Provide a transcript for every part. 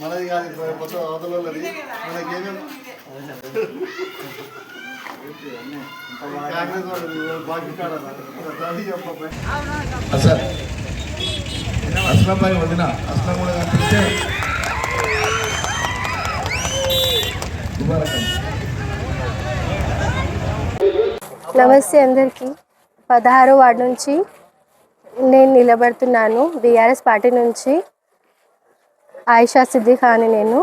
మనది కాదు మొత్తం అవతల వాళ్ళది. మనకేమేమి సార్ వదిన అస్లం కూడా కనిపిస్తే నమస్తే అందరికీ పదహారో వార్డు నుంచి నేను నిలబడుతున్నాను. బీఆర్ఎస్ పార్టీ నుంచి ఆయిషా సిద్దిఖా అని నేను.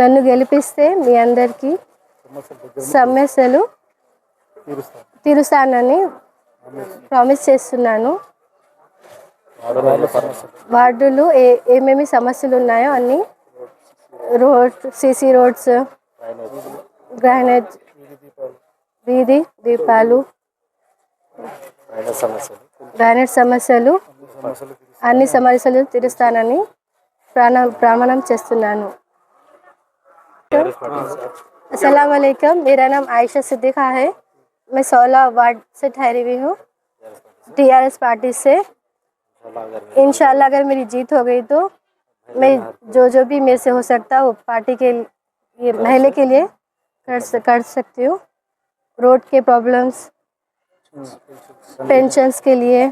నన్ను గెలిపిస్తే మీ అందరికీ సమస్యలు తీరుస్తానని ప్రామిస్ చేస్తున్నాను. వార్డులు ఏ ఏమేమి సమస్యలు ఉన్నాయో అన్నీ రోడ్ సీసీ రోడ్స్ గ్రానైట్ వీధి దీపాలు గ్రానైట్ సమస్యలు అన్ని సమస్యలు తీరుస్తానని ప్రాణ ప్రమాణం చేస్తున్నాను अस्सलाम वालेकुम मेरा नाम आयशा सिद्दीक़ा है मैं सोलह वार्ड से ठहरी हुई हूँ टीआरएस पार्टी से इंशाल्लाह अगर मेरी जीत हो गई तो मैं जो जो भी मेरे से हो सकता है वो पार्टी के ये महले के लिए कर कर सकती हूँ। रोड के प्रॉब्लम्स पेंशन्स के लिए,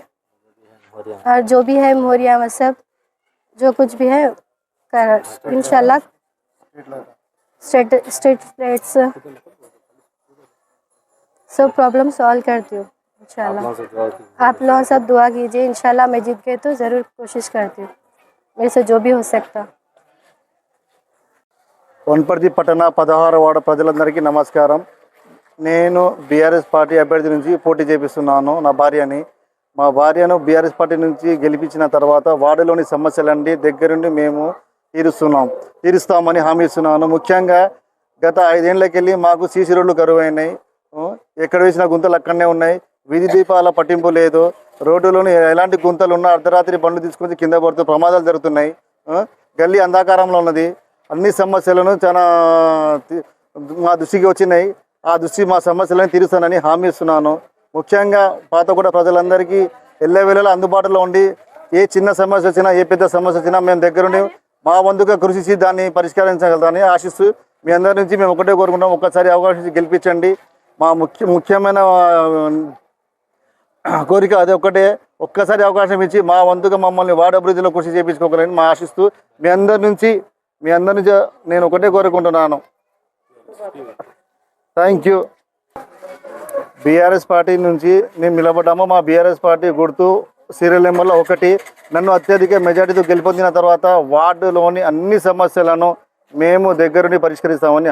और जो भी है, मोहरिया वो सब, जो कुछ भी है, कर स्ट्रेट स्ट्रीट लाइट्स सब प्रॉब्लम सॉल्व करती हूँ, इंशाल्लाह। आप लोग सब दुआ कीजिए, इंशाल्लाह मैं जीत गई तो ज़रूर कोशिश करती हूँ, मेरे से जो भी हो सकता। వన్పర్తి పట్టణ పదహారు వార్డు ప్రజలందరికీ నమస్కారం. నేను బీఆర్ఎస్ పార్టీ అభ్యర్థి నుంచి పోటీ చేపిస్తున్నాను నా భార్యని. మా భార్యను బీఆర్ఎస్ పార్టీ నుంచి గెలిపించిన తర్వాత వార్డులోని సమస్యలన్నీ దగ్గరుండి మేము తీరుస్తున్నాం. తీరుస్తామని హామీ ఇస్తున్నాను. ముఖ్యంగా గత ఐదేళ్ళకెళ్ళి మాకు సీసీ రోడ్లు కరువైనాయి. ఎక్కడ వేసిన గుంతలు అక్కడనే ఉన్నాయి. వీధి దీపాల పట్టింపు లేదు. రోడ్డులోని ఎలాంటి గుంతలు ఉన్నా అర్ధరాత్రి బండ్లు తీసుకొని కింద పడుతూ ప్రమాదాలు జరుగుతున్నాయి. గల్లీ అంధాకారంలో ఉన్నది. అన్ని సమస్యలను చాలా మా దృష్టికి వచ్చినాయి. ఆ దృష్టి మా సమస్యలను తీరుస్తానని హామీ ఇస్తున్నాను. ముఖ్యంగా పాతగూడ ప్రజలందరికీ ఎల్లవేళలా అందుబాటులో ఉండి ఏ చిన్న సమస్య వచ్చినా ఏ పెద్ద సమస్య వచ్చినా మేము దగ్గరుండి మా వంతుగా కృషి చేసి దాన్ని పరిష్కరించగలుగుతామని ఆశిస్తూ మీ అందరి నుంచి మేము ఒకటే కోరుకుంటాం ఒక్కసారి అవకాశం గెలిపించండి. మా ముఖ్య ముఖ్యమైన కోరిక అది ఒక్కటే. ఒక్కసారి అవకాశం ఇచ్చి మా వంతుగా మమ్మల్ని వాడ అభివృద్ధిలో కృషి చేయించుకోగలని మా ఆశిస్తూ మీ అందరి నుంచి మీ అందరి నుంచి నేను ఒకటే కోరుకుంటున్నాను. థ్యాంక్ యూ బీఆర్ఎస్ పార్టీ నుంచి మేము నిలబడ్డాము. మా బీఆర్ఎస్ పార్టీ గుర్తు సీరియల్ నెంబర్లో ఒకటి. నన్ను అత్యధిక మెజార్టీతో గెలుపొందిన తర్వాత వార్డులోని అన్ని సమస్యలను మేము దగ్గరుండి పరిష్కరిస్తామని